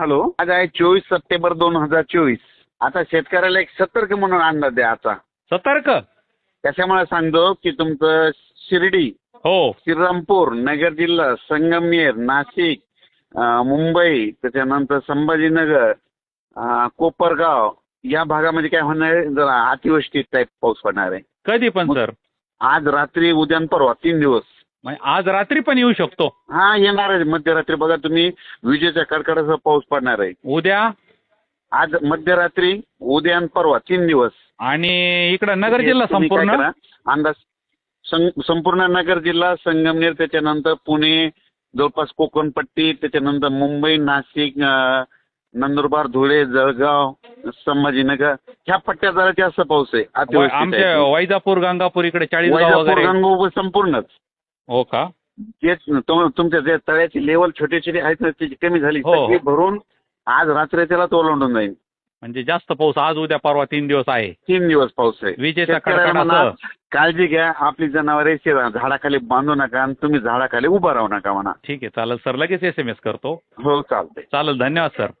Hello. आज आहे चोवीस सप्टेंबर दोन हजार चोवीस. आता शेतकऱ्याला एक सतर्क म्हणून अंदाज द्या आता. सतर्क? त्याच्यामुळे सांगतो की तुमचं शिर्डी हो. श्रीरामपूर नगर जिल्हा संगमनेर नाशिक अं, मुंबई त्याच्यानंतर संभाजीनगर अं, कोपरगाव या भागामध्ये काय होणार आहे? जरा अतिवृष्टी टाईप पाऊस पडणार आहे. कधी पण सर? आज रात्री उद्या आणि परवा तीन दिवस. म्हणजे आज रात्री पण येऊ शकतो. हा येणार आहे. मध्यरात्री बघा तुम्ही विजेच्या कडकडाचा पाऊस पडणार आहे. उद्या? आज मध्यरात्री उद्या आणि परवा तीन दिवस. आणि इकडं नगर जिल्हा तुम्ही काय संपूर्ण? करा, अंदाज सं- संपूर्ण नगर जिल्हा संगमनेर त्याच्यानंतर पुणे जवळपास कोकणपट्टी त्याच्यानंतर मुंबई नाशिक अं, नंदुरबार धुळे जळगाव संभाजीनगर. ह्या पट्ट्यात जरा जास्त पाऊस आहे. आमच्या. वैजापूर गंगापूर इकडे चाळीसगाव वैजापूर वगैरे. गंगोबर संपूर्णच. हो का? तुम- तुमच्या जे तळ्याची लेवल छोटे छोटे आहेत ना त्याची कमी झाली हो, हो. भरून आज रात्री त्याला तो ओलांडून जाईल. म्हणजे जास्त पाऊस आज उद्या परवा तीन दिवस आहे. तीन दिवस पाऊस आहे. विजेचा शेतकऱ्याला काळजी घ्या आपली जनावरे शे- झाडाखाली बांधू नका आणि तुम्ही झाडाखाली उभं राहू नका म्हणा. ठीक आहे चालेल सर. लगेच एस एम एस करतो. हो चालतंय. चालेल धन्यवाद सर.